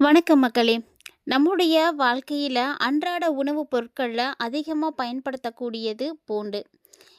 வணக்கம் மக்களே. நம்முடைய வாழ்க்கையில் அன்றாட உணவுப் பொருட்களில் அதிகமாக பயன்படுத்தக்கூடியது பூண்டு.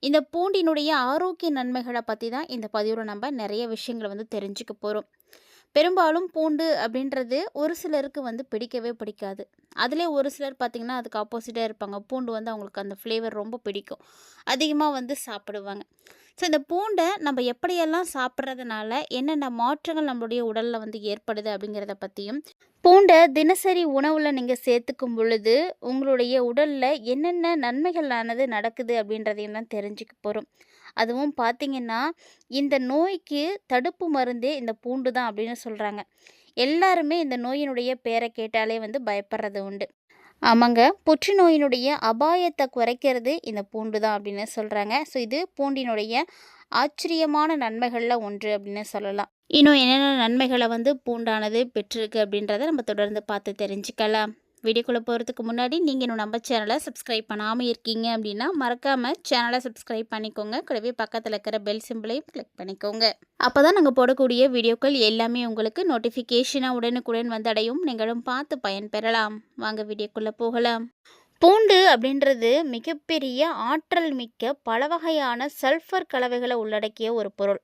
இந்த பூண்டினுடைய ஆரோக்கிய நன்மைகளை பற்றி தான் இந்த பதிவில் நம்ம நிறைய விஷயங்களை வந்து தெரிஞ்சுக்க போகிறோம் பெரும்பாலும் பூண்டு அப்படின்றது ஒரு சிலருக்கு வந்து பிடிக்கவே பிடிக்காது. அதிலே ஒரு சிலர் பார்த்திங்கன்னா அதுக்கு ஆப்போசிட்டாக இருப்பாங்க. பூண்டு வந்து அவங்களுக்கு அந்த ஃப்ளேவர் ரொம்ப பிடிக்கும். அதிகமாக வந்து சாப்பிடுவாங்க. ஸோ இந்த பூண்டை நம்ம எப்படியெல்லாம் சாப்பிட்றதுனால என்னென்ன மாற்றங்கள் நம்மளுடைய உடலில் வந்து ஏற்படுது அப்படிங்கிறத பற்றியும் பூண்டை தினசரி உணவில் நீங்கள் சேர்த்துக்கும் பொழுது உங்களுடைய உடலில் என்னென்ன நன்மைகளானது நடக்குது அப்படின்றதையும் தான் தெரிஞ்சுக்க போகிறோம் அதுவும் பார்த்திங்கன்னா இந்த நோய்க்கு தடுப்பு மருந்தே இந்த பூண்டு தான் அப்படின்னு சொல்கிறாங்க எல்லாருமே இந்த நோயினுடைய பேரை கேட்டாலே வந்து பயப்படுறது உண்டு. ஆமாங்க புற்றுநோயினுடைய அபாயத்தை குறைக்கிறது இந்த பூண்டு தான் அப்படின்னு சொல்கிறாங்க ஸோ இது பூண்டினுடைய ஆச்சரியமான நன்மைகளில் ஒன்று அப்படின்னு சொல்லலாம். இன்னும் என்னென்ன நன்மைகளை வந்து பூண்டானது பெற்றிருக்கு அப்படின்றத நம்ம தொடர்ந்து பார்த்து தெரிஞ்சுக்கலாம். வீடியோக்குள்ளே போகிறதுக்கு முன்னாடி நீங்கள் இன்னும் நம்ம சேனலை சப்ஸ்கிரைப் பண்ணாமல் இருக்கீங்க அப்படின்னா மறக்காமல் சேனலை சப்ஸ்கிரைப் பண்ணிக்கோங்க. கூடவே பக்கத்தில் இருக்கிற பெல் சிம்பிளையும் கிளிக் பண்ணிக்கோங்க. அப்போ தான் நாங்கள் போடக்கூடிய வீடியோக்கள் எல்லாமே உங்களுக்கு நோட்டிஃபிகேஷனாக உடனுக்குடன் வந்தடையும். நீங்களும் பார்த்து பயன்பெறலாம். வாங்க வீடியோக்குள்ளே போகலாம். பூண்டு அப்படின்றது மிகப்பெரிய ஆற்றல் மிக்க பல வகையான சல்ஃபர் கலவைகளை உள்ளடக்கிய ஒரு பொருள்.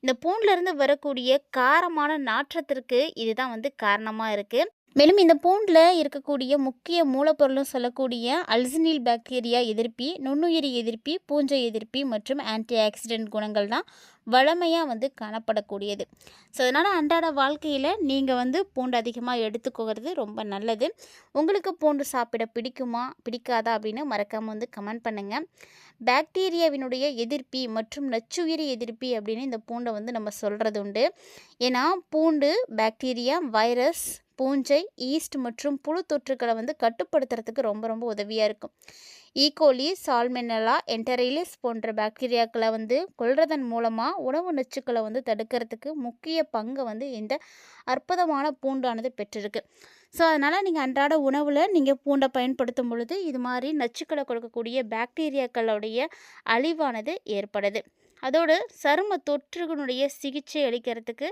இந்த பூண்டிலிருந்து வரக்கூடிய காரமான நாற்றத்திற்கு இதுதான் வந்து காரணமாக இருக்குது மேலும் இந்த பூண்டில் இருக்கக்கூடிய முக்கிய மூலப்பொருளும் சொல்லக்கூடிய அல்சினில் பாக்டீரியா எதிர்ப்பி நுண்ணுயிரி எதிர்ப்பி பூஞ்சை எதிர்ப்பி மற்றும் ஆன்டி ஆக்சிடென்ட் குணங்கள் தான் வளமையாக வந்து காணப்படக்கூடியது. ஸோ அதனால் அன்றாட வாழ்க்கையில் நீங்கள் வந்து பூண்டு அதிகமாக எடுத்துக்கோகிறது ரொம்ப நல்லது. உங்களுக்கு பூண்டு சாப்பிட பிடிக்குமா பிடிக்காதா அப்படின்னு மறக்காமல் வந்து கமெண்ட் பண்ணுங்கள் பாக்டீரியாவினுடைய எதிர்ப்பி மற்றும் நச்சுயிரி எதிர்ப்பி அப்படின்னு இந்த பூண்டை வந்து நம்ம சொல்கிறது உண்டு. ஏன்னா பூண்டு பாக்டீரியா வைரஸ் பூஞ்சை ஈஸ்ட் மற்றும் புழு தொற்றுக்களை வந்து கட்டுப்படுத்துறதுக்கு ரொம்ப ரொம்ப உதவியாக இருக்கும். ஈகோலி சால்மெனலா என்டரைலிஸ் போன்ற பாக்டீரியாக்களை வந்து கொள்றதன் மூலமாக உணவு நச்சுக்களை வந்து தடுக்கிறதுக்கு முக்கிய பங்கை வந்து இந்த அற்புதமான பூண்டானது பெற்றிருக்கு. ஸோ அதனால் நீங்கள் அன்றாட உணவில் நீங்கள் பூண்டை பயன்படுத்தும் பொழுது இது மாதிரி நச்சுக்களை கொடுக்கக்கூடிய பாக்டீரியாக்களுடைய அழிவானது ஏற்படுது. அதோடு சரும தொற்றுகளுடைய சிகிச்சை அளிக்கிறதுக்கு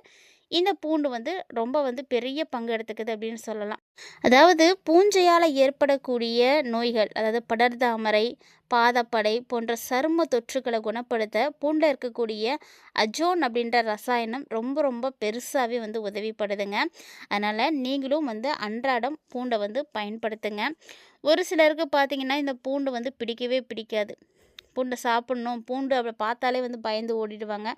இந்த பூண்டு வந்து ரொம்ப வந்து பெரிய பங்கு எடுத்துக்குது அப்படின்னு சொல்லலாம். அதாவது பூஞ்சையால் ஏற்படக்கூடிய நோய்கள் அதாவது படர்தாமரை பாதப்படை போன்ற சரும தொற்றுகளை குணப்படுத்த பூண்டில் இருக்கக்கூடிய அஜோன் அப்படின்ற ரசாயனம் ரொம்ப ரொம்ப பெருசாகவே வந்து உதவிப்படுதுங்க. அதனால் நீங்களும் வந்து அன்றாடம் பூண்டை வந்து பயன்படுத்துங்க. ஒரு சிலருக்கு பார்த்திங்கன்னா இந்த பூண்டு வந்து பிடிக்கவே பிடிக்காது. பூண்டை சாப்பிட்ணும். பூண்டு அப்படி பார்த்தாலே வந்து பயந்து ஓடிடுவாங்க.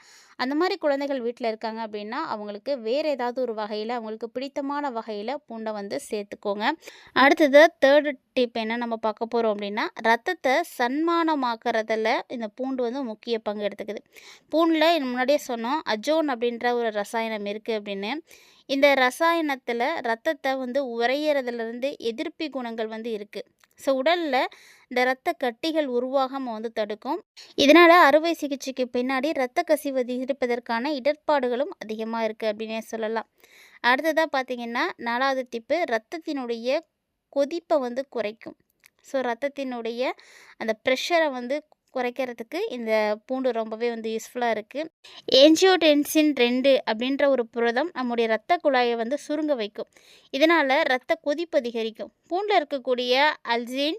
அந்த மாதிரி குழந்தைகள் வீட்டில் இருக்காங்க அப்படின்னா அவங்களுக்கு வேறு ஏதாவது ஒரு வகையில் அவங்களுக்கு பிடித்தமான வகையில் பூண்டை வந்து சேர்த்துக்கோங்க. அடுத்தது தேர்டு டிப் என்ன நம்ம பார்க்க போகிறோம் அப்படின்னா ரத்தத்தை சன்மானமாக்குறதில் இந்த பூண்டு வந்து முக்கிய பங்கு எடுத்துக்குது. பூண்டில் முன்னாடியே சொன்னோம் அஜோன் அப்படின்ற ஒரு ரசாயனம் இருக்குது அப்படின்னு. இந்த ரசாயனத்தில் ரத்தத்தை வந்து உறையிறதுலேருந்து எதிர்ப்பி குணங்கள் வந்து இருக்குது ஸோ உடலில் இந்த இரத்த கட்டிகள் உருவாகாமல் வந்து தடுக்கும். இதனால் அறுவை சிகிச்சைக்கு பின்னாடி இரத்த கசிவு அதிகரிப்பதற்கான இடர்பாடுகளும் அதிகமாக இருக்குது அப்படின்னே சொல்லலாம். அடுத்ததாக பார்த்திங்கன்னா நாலாவது டிப்பு ரத்தத்தினுடைய கொதிப்பை வந்து குறைக்கும். ஸோ ரத்தத்தினுடைய அந்த ப்ரெஷரை வந்து குறைக்கிறதுக்கு இந்த பூண்டு ரொம்பவே வந்து யூஸ்ஃபுல்லாக இருக்குது ஏஞ்சியோடென்சின் ரெண்டு அப்படின்ற ஒரு புரதம் நம்முடைய ரத்த குழாயை வந்து சுருங்க வைக்கும். இதனால் ரத்த கொதிப்பு அதிகரிக்கும். பூண்டில் இருக்கக்கூடிய அல்சின்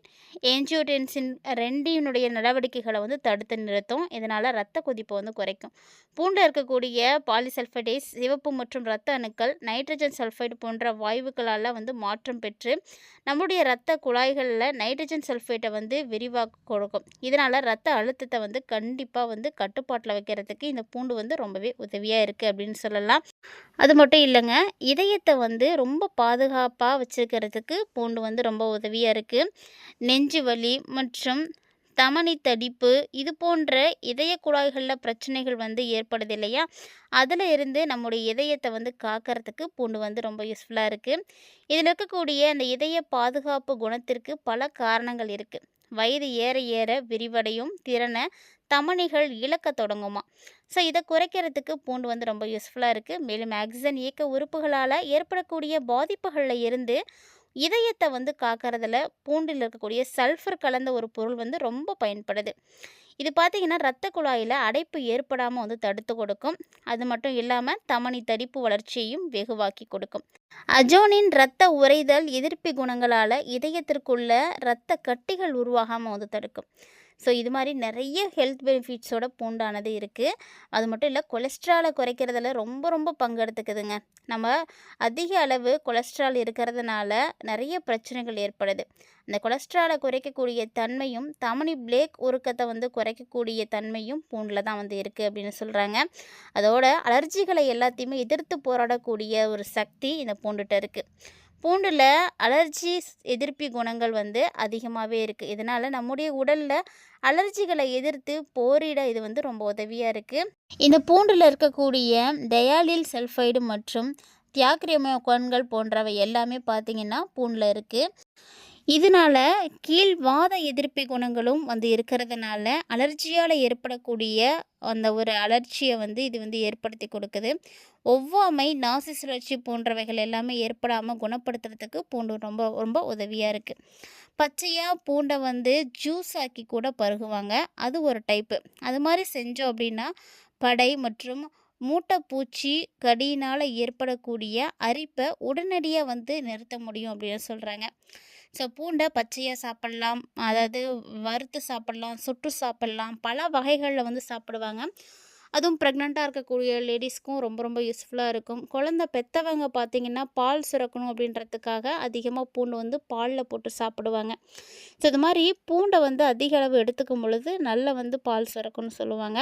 ஏஞ்சியோடென்சின் ரெண்டினுடைய நடவடிக்கைகளை வந்து தடுத்து நிறுத்தும். இதனால் ரத்த கொதிப்பை வந்து குறைக்கும். பூண்டில் இருக்கக்கூடிய பாலிசல்ஃபடேஸ் சிவப்பு மற்றும் ரத்த அணுக்கள் நைட்ரஜன் சல்ஃபைடு போன்ற வாயுக்களால் வந்து மாற்றம் பெற்று நம்முடைய ரத்த குழாய்களில் நைட்ரஜன் சல்ஃபைட்டை வந்து விரிவாக்க கொடுக்கும். இதனால் ரத்த அழுத்தத்தை வந்து கண்டிப்பாக வந்து கட்டுப்பாட்டில் வைக்கிறதுக்கு இந்த பூண்டு வந்து ரொம்பவே உதவியாக இருக்குது அப்படின்னு சொல்லலாம். அது மட்டும் இல்லைங்க இதயத்தை வந்து ரொம்ப பாதுகாப்பாக வச்சுக்கிறதுக்கு பூண்டு வந்து ரொம்ப உதவியாக இருக்குது நெஞ்சு வலி மற்றும் தமனி தடிப்பு இது போன்ற இதய குழாய்களில் பிரச்சனைகள் வந்து ஏற்படுது இல்லையா? அதில் இருந்து நம்முடைய இதயத்தை வந்து காக்கிறதுக்கு பூண்டு வந்து ரொம்ப யூஸ்ஃபுல்லாக இருக்குது இதில் இருக்கக்கூடிய அந்த இதய பாதுகாப்பு குணத்திற்கு பல காரணங்கள் இருக்குது வயது ஏற ஏற விரிவடையும் திறனை தமனிகள் இழக்க தொடங்குமா? ஸோ இதை குறைக்கிறதுக்கு பூண்டு வந்து ரொம்ப யூஸ்ஃபுல்லாக இருக்குது மேலும் ஆக்சிஜன் இயக்க உறுப்புகளால் ஏற்படக்கூடிய பாதிப்புகளில் இருந்து இதயத்தை வந்து காக்கிறதுல பூண்டில் இருக்கக்கூடிய சல்ஃபர் கலந்த ஒரு பொருள் வந்து ரொம்ப பயன்படுது. இது பார்த்தீங்கன்னா ரத்த குழாயில் அடைப்பு ஏற்படாமல் வந்து தடுத்து கொடுக்கும். அது மட்டும் இல்லாமல் தமனி தடிப்பு வளர்ச்சியையும் வெகுவாக்கி கொடுக்கும். அஜோனின் இரத்த உறைதல் எதிர்ப்பி குணங்களால் இதயத்திற்குள்ள இரத்த கட்டிகள் உருவாகாமல் வந்து தடுக்கும். ஸோ இது மாதிரி நிறைய ஹெல்த் பெனிஃபிட்ஸோட பூண்டானது இருக்குது அது மட்டும் இல்லை கொலஸ்ட்ராலை குறைக்கிறதுல ரொம்ப ரொம்ப பங்கெடுத்துக்குதுங்க. நம்ம அதிக அளவு கொலஸ்ட்ரால் இருக்கிறதுனால நிறைய பிரச்சனைகள் ஏற்படுது. அந்த கொலஸ்ட்ராலை குறைக்கக்கூடிய தன்மையும் தமனி பிளேக் உருக்கத்தை வந்து குறைக்கக்கூடிய தன்மையும் பூண்டில் தான் வந்து இருக்குது அப்படின்னு சொல்கிறாங்க அதோட அலர்ஜிகளை எல்லாத்தையுமே எதிர்த்து போராடக்கூடிய ஒரு சக்தி இந்த பூண்டுகிட்ட இருக்குது பூண்டில் அலர்ஜி எதிர்ப்பி குணங்கள் வந்து அதிகமாகவே இருக்குது இதனால் நம்முடைய உடலில் அலர்ஜிகளை எதிர்த்து போரிட இது வந்து ரொம்ப உதவியாக இருக்குது இந்த பூண்டில் இருக்கக்கூடிய டயாலில் சல்ஃபைடு மற்றும் தியாக்ரியமோகன்கள் போன்றவை எல்லாமே பார்த்திங்கன்னா பூண்டில் இருக்குது இதனால கீழ் வாத குணங்களும் வந்து இருக்கிறதுனால அலர்ஜியால் ஏற்படக்கூடிய அந்த ஒரு அலர்ச்சியை வந்து இது வந்து ஏற்படுத்தி கொடுக்குது. ஒவ்வாமை நாசி சுழற்சி போன்றவைகள் எல்லாமே ஏற்படாமல் குணப்படுத்துறதுக்கு பூண்டு ரொம்ப ரொம்ப உதவியாக இருக்குது பச்சையாக பூண்டை வந்து ஜூஸ் ஆக்கி கூட பருகுவாங்க. அது ஒரு டைப்பு அது மாதிரி செஞ்சோம் அப்படின்னா படை மற்றும் மூட்டைப்பூச்சி கடியினால் ஏற்படக்கூடிய அரிப்பை உடனடியாக வந்து நிறுத்த முடியும் அப்படின்னு சொல்கிறாங்க ஸோ பூண்டை பச்சையாக சாப்பிட்லாம். அதாவது வறுத்து சாப்பிட்லாம் சுட்டு சாப்பிட்லாம். பல வகைகளில் வந்து சாப்பிடுவாங்க. அதுவும் ப்ரெக்னெண்ட்டாக இருக்கக்கூடிய லேடிஸ்க்கும் ரொம்ப ரொம்ப யூஸ்ஃபுல்லாக இருக்கும். குழந்த பெற்றவங்க பார்த்திங்கன்னா பால் சுரக்கணும் அப்படின்றதுக்காக அதிகமாக பூண்டு வந்து பாலில் போட்டு சாப்பிடுவாங்க. ஸோ இது மாதிரி பூண்டை வந்து அதிக அளவு எடுத்துக்கும் பொழுது நல்ல வந்து பால் சுரக்கும்னு சொல்லுவாங்க.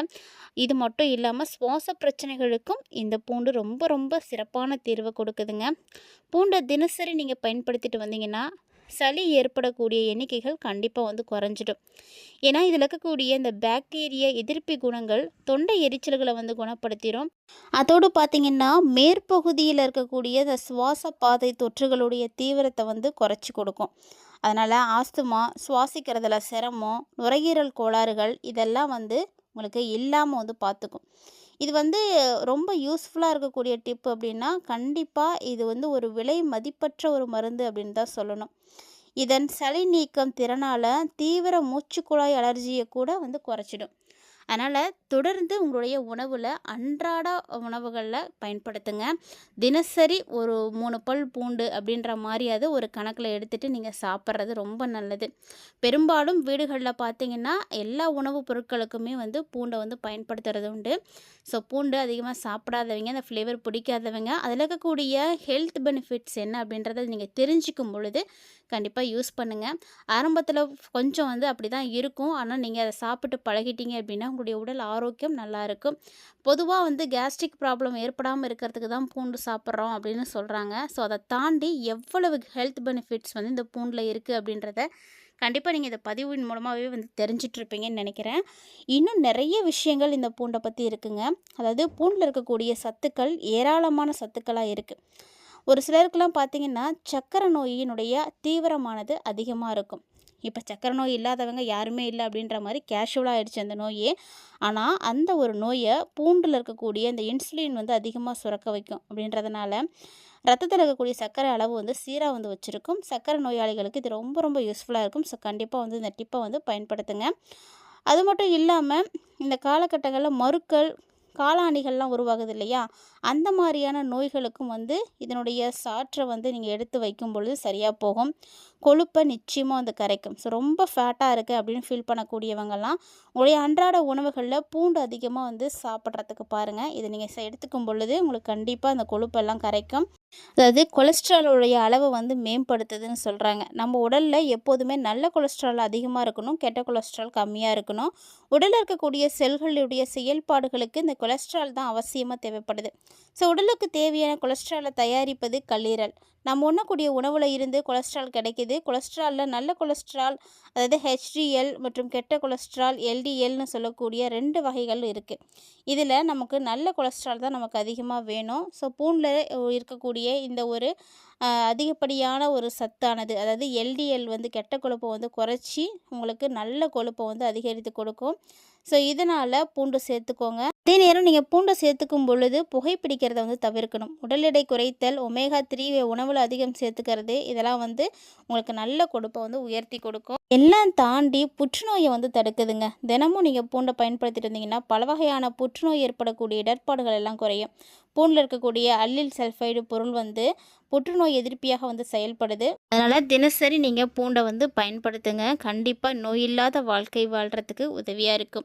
இது மட்டும் இல்லாமல் சுவாச பிரச்சனைகளுக்கும் இந்த பூண்டு ரொம்ப ரொம்ப சிறப்பான தீர்வை கொடுக்குதுங்க. பூண்டை தினசரி நீங்கள் பயன்படுத்திட்டு வந்தீங்கன்னா சளி ஏற்படக்கூடிய எண்ணிக்கைகள் கண்டிப்பாக வந்து குறைஞ்சிடும். ஏன்னா இதில் இருக்கக்கூடிய இந்த பாக்டீரிய எதிர்ப்பி குணங்கள் தொண்டை எரிச்சல்களை வந்து குணப்படுத்திடும் அதோடு பார்த்திங்கன்னா மேற்பகுதியில் இருக்கக்கூடிய இந்த சுவாச பாதை தொற்றுகளுடைய தீவிரத்தை வந்து குறைச்சி கொடுக்கும். அதனால் ஆஸ்துமா சுவாசிக்கிறதுல சிரமம் நுரையீரல் கோளாறுகள் இதெல்லாம் வந்து உங்களுக்கு இல்லாமல் வந்து பார்த்துக்கும் இது வந்து ரொம்ப யூஸ்ஃபுல்லாக இருக்கக்கூடிய டிப் அப்படின்னா கண்டிப்பாக இது வந்து ஒரு விலை மதிப்பற்ற ஒரு மருந்து அப்படின்னு தான் சொல்லணும். இதன் சளி நீக்கம் திறனால் தீவிர மூச்சுக்குழாய் அலர்ஜியை கூட வந்து குறைச்சிடும். அதனால் தொடர்ந்து உங்களுடைய உணவில் அன்றாட உணவுகளில் பயன்படுத்துங்க. தினசரி ஒரு மூணு பல் பூண்டு அப்படின்ற மாதிரியாவது ஒரு கணக்கில் எடுத்துகிட்டு நீங்கள் சாப்பிட்றது ரொம்ப நல்லது. பெரும்பாலும் வீடுகளில் பார்த்தீங்கன்னா எல்லா உணவுப் பொருட்களுக்குமே வந்து பூண்டை வந்து பயன்படுத்துறது உண்டு. ஸோ பூண்டு அதிகமாக சாப்பிடாதவங்க அந்த ஃப்ளேவர் பிடிக்காதவங்க அதில் இருக்கக்கூடிய ஹெல்த் பெனிஃபிட்ஸ் என்ன அப்படின்றத நீங்கள் தெரிஞ்சுக்கும் பொழுது கண்டிப்பாக யூஸ் பண்ணுங்கள் ஆரம்பத்தில் கொஞ்சம் வந்து அப்படி தான் இருக்கும். ஆனால் நீங்கள் அதை சாப்பிட்டு பழகிட்டீங்க அப்படின்னா உங்களுடைய உடல் ஆரோக்கியம் நல்லா இருக்கும். பொதுவாக வந்து கேஸ்ட்ரிக் ப்ராப்ளம் ஏற்படாமல் இருக்கிறதுக்கு தான் பூண்டு சாப்பிட்றோம் அப்படின்னு சொல்கிறாங்க ஸோ அதை தாண்டி எவ்வளவு ஹெல்த் பெனிஃபிட்ஸ் வந்து இந்த பூண்டில் இருக்குது அப்படின்றத கண்டிப்பாக நீங்கள் இந்த பதிவின் மூலமாகவே வந்து தெரிஞ்சிட்ருப்பீங்கன்னு நினைக்கிறேன். இன்னும் நிறைய விஷயங்கள் இந்த பூண்டை பற்றி இருக்குங்க. அதாவது பூண்டில் இருக்கக்கூடிய சத்துக்கள் ஏராளமான சத்துக்களாக இருக்குது ஒரு சிலருக்கெல்லாம் பார்த்தீங்கன்னா சக்கரை நோயினுடைய தீவிரமானது அதிகமாக இருக்கும். இப்போ சக்கரை நோய் இல்லாதவங்க யாருமே இல்லை அப்படின்ற மாதிரி கேஷுவலாக ஆயிடுச்சு அந்த நோயே. ஆனால் அந்த ஒரு நோயை பூண்டில் இருக்கக்கூடிய இந்த இன்சுலின் வந்து அதிகமாக சுரக்க வைக்கும் அப்படின்றதுனால ரத்தத்தில் இருக்கக்கூடிய சர்க்கரை அளவு வந்து சீராக வந்து வச்சுருக்கும். சர்க்கரை நோயாளிகளுக்கு இது ரொம்ப ரொம்ப யூஸ்ஃபுல்லாக இருக்கும். ஸோ கண்டிப்பாக வந்து இந்த டிப்பை வந்து பயன்படுத்துங்க. அது மட்டும் இல்லாமல் இந்த காலகட்டங்களில் மறுக்கள் காளானிகள்லாம் உருவாகுது இல்லையா அந்த மாதிரியான நோய்களுக்கும் வந்து இதனுடைய சாற்றை வந்து நீங்கள் எடுத்து வைக்கும் பொழுது சரியாக போகும். கொழுப்பை நிச்சயமாக வந்து கரைக்கும். ஸோ ரொம்ப ஃபேட்டாக இருக்குது அப்படின்னு ஃபீல் பண்ணக்கூடியவங்கெல்லாம் உங்களுடைய அன்றாட உணவுகளில் பூண்டு அதிகமாக வந்து சாப்பிட்றதுக்கு பாருங்கள் இதை நீங்கள் எடுத்துக்கும் பொழுது உங்களுக்கு கண்டிப்பாக அந்த கொழுப்பெல்லாம் கரைக்கும். அதாவது கொலஸ்ட்ராலுடைய அளவை வந்து மேம்படுத்துதுன்னு சொல்கிறாங்க நம்ம உடலில் எப்போதுமே நல்ல கொலஸ்ட்ரால் அதிகமாக இருக்கணும் கெட்ட கொலஸ்ட்ரால் கம்மியாக இருக்கணும். உடலில் இருக்கக்கூடிய செல்களுடைய செயல்பாடுகளுக்கு இந்த கொலஸ்ட்ரால் தான் அவசியமாக தேவைப்படுது. ஸோ உடலுக்கு தேவையான கொலஸ்ட்ராலை தயாரிப்பது கல்லீரல். நம்ம உண்ணக்கூடிய உணவில் இருந்து கொலஸ்ட்ரால் கிடைக்கிது. கொலஸ்ட்ராலில் நல்ல கொலஸ்ட்ரால் அதாவது ஹெச்டிஎல் மற்றும் கெட்ட கொலஸ்ட்ரால் எல்டிஎல்னு சொல்லக்கூடிய ரெண்டு வகைகள் இருக்குது இதில் நமக்கு நல்ல கொலஸ்ட்ரால் தான் நமக்கு அதிகமாக வேணும். ஸோ பூனில் இருக்கக்கூடிய இந்த ஒரு அதிகப்படியான ஒரு சத்தானது. அதாவது எல்டிஎல் வந்து கெட்ட கொழுப்பை வந்து குறைச்சி உங்களுக்கு நல்ல கொழுப்பை வந்து அதிகரித்து கொடுக்கும். ஸோ இதனால் பூண்டு சேர்த்துக்கோங்க. அதே நேரம் நீங்கள் பூண்டை சேர்த்துக்கும் பொழுது புகைப்பிடிக்கிறத வந்து தவிர்க்கணும். உடல் எடை குறைத்தல் ஒமேகா த்ரீ உணவில் அதிகம் சேர்த்துக்கிறது இதெல்லாம் வந்து உங்களுக்கு நல்ல கொழுப்பை வந்து உயர்த்தி கொடுக்கும். எல்லாம் தாண்டி புற்றுநோயை வந்து தடுக்குதுங்க. தினமும் நீங்கள் பூண்டை பயன்படுத்திட்டு இருந்தீங்கன்னா பல வகையான புற்றுநோய் ஏற்படக்கூடிய இடர்பாடுகள் எல்லாம் குறையும். பூண்டில் இருக்கக்கூடிய அல்லில் சல்ஃபைடு பொருள் வந்து புற்றுநோய் எதிர்ப்பியாக வந்து செயல்படுது. அதனால் தினசரி நீங்கள் பூண்டை வந்து பயன்படுத்துங்க. கண்டிப்பாக நோயில்லாத வாழ்க்கை வாழ்கிறதுக்கு உதவியாக இருக்கும்.